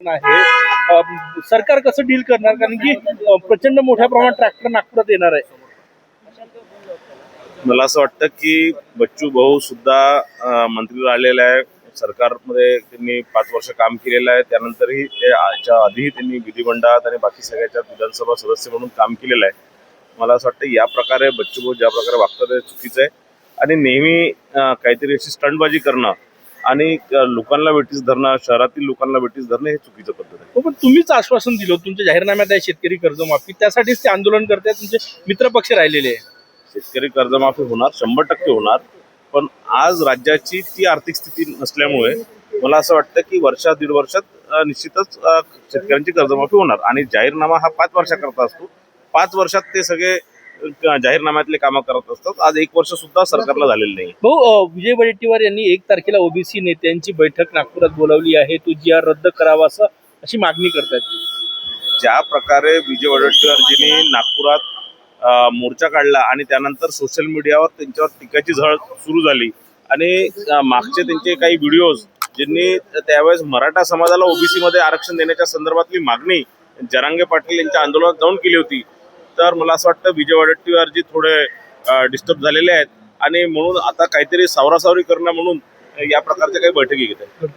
आहे. सरकार कसं डील करणार? कारण की प्रचंड मोठ्या प्रमाणात ट्रॅक्टर नागपुरात येणार आहे. मला असं वाटतं की बच्चू भाऊ सुद्धा मंत्री राहिलेला आहे. सरकारमध्ये त्यांनी पाच वर्ष काम केलेलं आहे. त्यानंतरही त्याच्या आधीही त्यांनी विधिमंडळात आणि बाकी सगळ्याच्या विधानसभा सदस्य म्हणून काम केलेलं आहे. मला असं वाटतं या प्रकारे बच्चू भाऊ ज्या प्रकारे वागतात ते चुकीचं आहे. आणि नेहमी काहीतरी अशी स्टंटबाजी करणं आणि लोकांना वेटीस धरणं शहरातील लोकांना वेटीस धरणं हे चुकीचं पद्धत आहे. हो, पण तुम्हीच आश्वासन दिलं तुमच्या जाहीरनाम्यात आहे शेतकरी कर्जमाफी. त्यासाठीच ते आंदोलन करतायत तुमचे मित्रपक्ष राहिलेले आहे. शेतकरी कर्जमाफी होणार शंभर टक्के होणार पण आज राज्याची ती आर्थिक स्थिती नसल्यामुळे मला असं वाटतं की वर्षात दीड वर्षात अं, निश्चितच अं, शेतकऱ्यांची कर्जमाफी होणार. आणि जाहीरनामा हा पाच वर्षाकरता असतो. पाच वर्षात ते सगळे जाहीरनाम्यातले कामं करत असतात. आज एक वर्ष सुद्धा सरकारला झालेलं नाही. भाऊ अं, विजय वडेट्टीवार यांनी एक तारखेला ओबीसी नेत्यांची बैठक नागपुरात बोलावली आहे. तो जी आर रद्द करावा असं अशी मागणी करतायत. ज्या प्रकारे विजय वडेट्टीवारजींनी नागपुरात मोर्चा काढला आणि त्यानंतर सोशल मीडियावर त्यांच्यावर टीकाची झळ सुरू झाली आणि मागचे त्यांचे काही व्हिडिओज ज्यांनी त्यावेळेस मराठा समाजाला ओबीसी मध्ये आरक्षण देण्याच्या संदर्भातली मागणी जरांगे पाटील यांच्या आंदोलनात जाऊन केली होती तर मला असं वाटतं विजय वडेट्टीवारजी थोडे डिस्टर्ब झालेले आहेत. आणि म्हणून आता काहीतरी सावरासावरी करणं म्हणून या प्रकारच्या काही बैठकी घेत आहेत